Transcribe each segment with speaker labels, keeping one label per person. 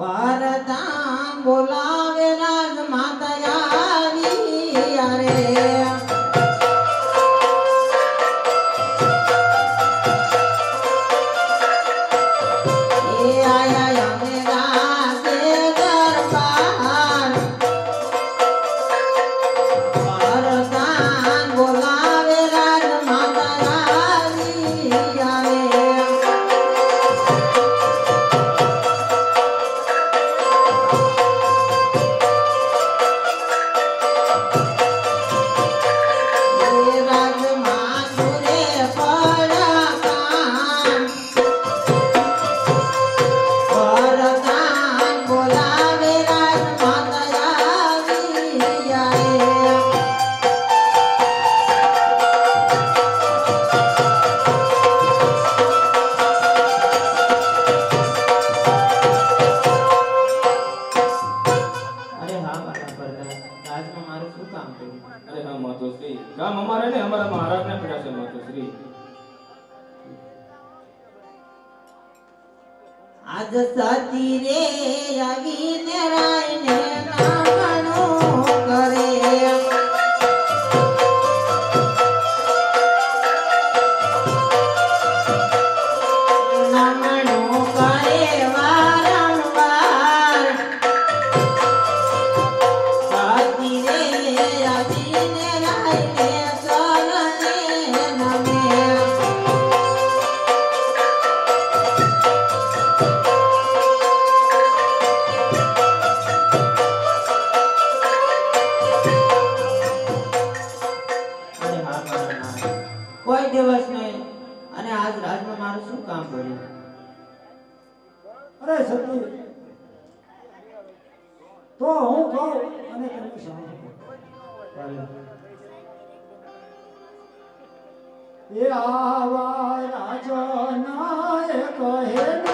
Speaker 1: પરતા બોલાવે રાજ માતા આવી અરે આજ સતી રે રવિ
Speaker 2: ને શક્તિ તો હું કહું અને તમે સાંભળો એ આવા રાજનાય કહે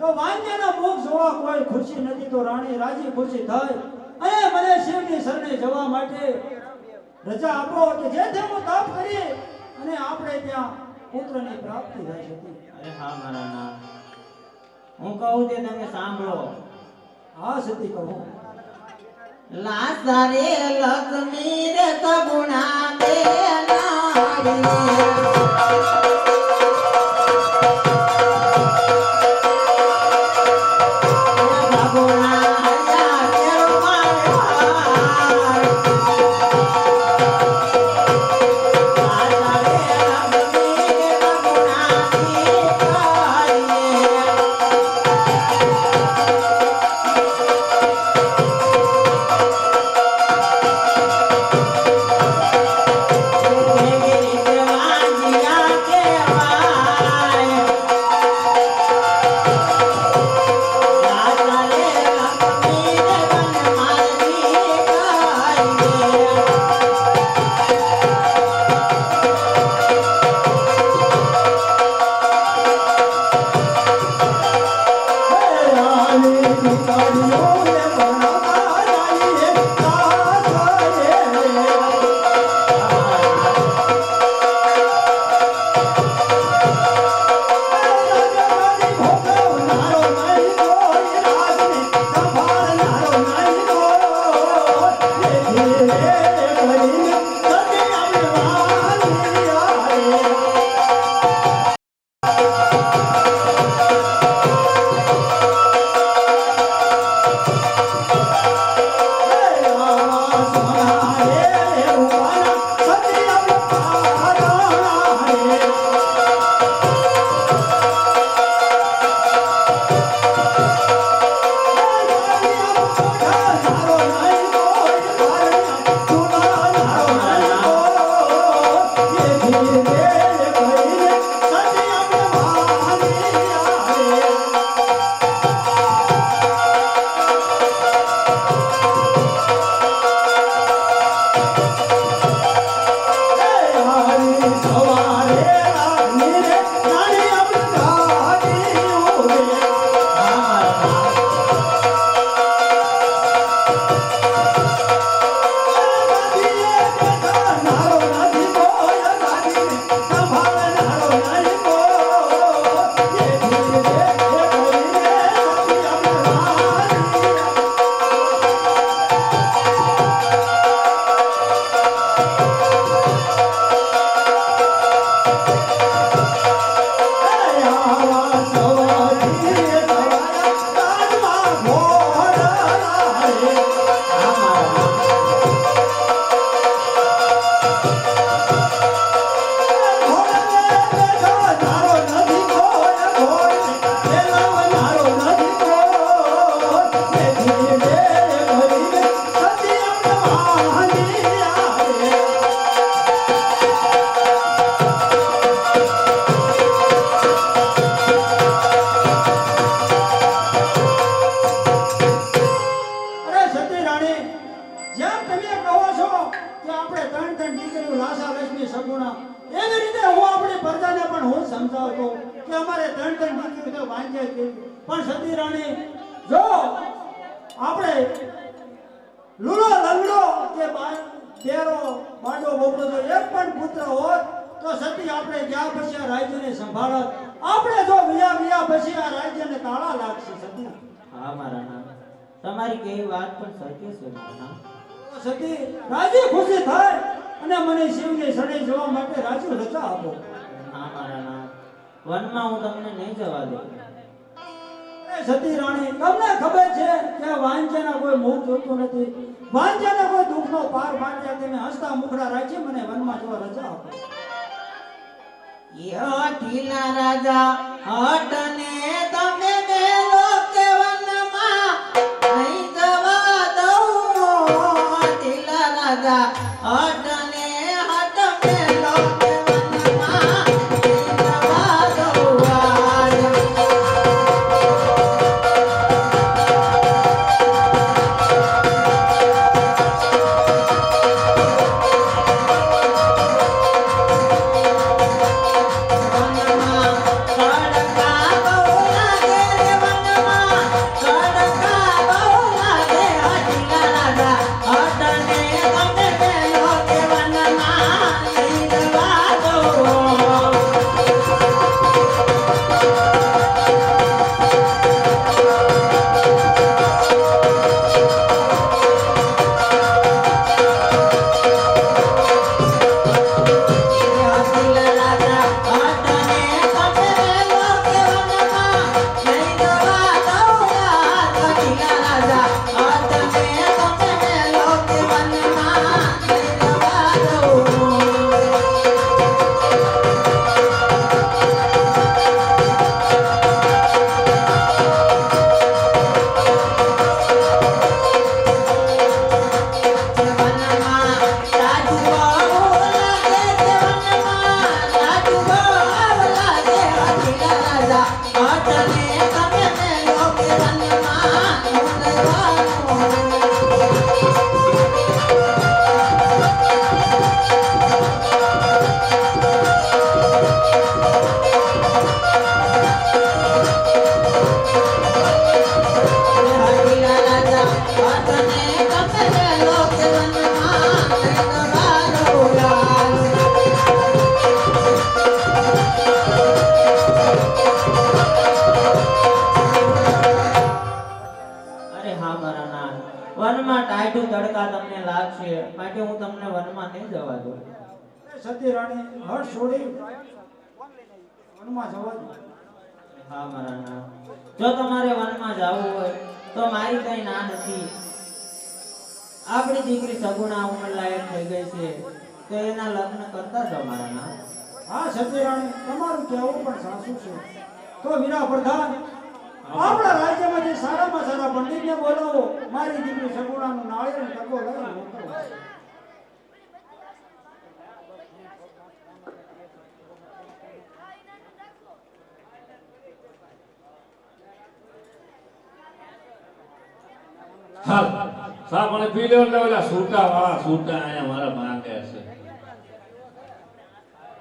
Speaker 2: તો વાંજ્યાના મુખ જોવા કોઈ ખુશી નથી તો રાણી રાજી ખુશી થઈ અને મને શિવની શરણે જવા માટે રજા આપો કે જેથી હું તપ કરી અને આપણે ત્યાં પુત્રની પ્રાપ્તિ થઈ શકે
Speaker 1: અરે હા મારા ના હું કહું તે તમે સાંભળો.
Speaker 2: હા સતી કહું.
Speaker 1: લાસારે લક્ષ્મી રે સગુણા બે
Speaker 2: અરે તો પણ સતી રાણી જો આપણે લુલો લંગડો કે બેરો બાડો બોબડો તો એક પણ પુત્ર હોત તો સતી આપણે ગયા પછી આ રાજ્યને સંભાળત. આપણે જો વિયા વિયા પછી આ રાજ્યને તાળા લાગશે સતી.
Speaker 1: હા મારા ના તમારી કઈ વાત પણ સત્ય છે મારા
Speaker 2: સતી રાજી ખુશી થાય અને મને શિવને સડે જવા માટે રાજી રચા આપો.
Speaker 1: હા મારા ના વનમાં હું તમને નહીં જવા દઉં.
Speaker 2: સતી રાણી, તમને ખબર છે કે વાંચ્યાના કોઈ મુખ જોતું નથી. વાંચ્યાના કોઈ દુઃખનો પાર માંડ્યા તમે હસતા મુખડા રાખી મને વનમાં જોવા રજા આપો.
Speaker 1: યો રાજા, હટને તમે મેલો કે વનમાં? નહીં જવા દઉં ઢીલા રાજા, હટ અરે હા મારા ના વનમાં ટાઈટુ તડકા તમને લાગશે. માટે હું તમને વનમાં નહીં જવા દઉં.
Speaker 2: સતી રાણી હર છોડી. વનમાં જવા દઉં
Speaker 1: હા મારા ના જો તમારે વનમાં જવું હોય તો મારી કઈ ના નથી. આપણી દીકરી સગુણા ઉંમર લાયક થઈ ગઈ છે તો એના લગ્ન કરતા જ અમારા ના
Speaker 2: હા સત્ય રાણી તમારું કહેવું પણ સાસુ છે. તો વીરા પ્રધાન આપણા રાજ્યમાંથી સારામાં સારા પંડિતને બોલાવો મારી દીકરી સગુણાનું નાળિયેર ટકો લઈને
Speaker 3: સાહેબ મને પી લો એટલે સૂટા વાળા, સૂટા અહીંયા મારા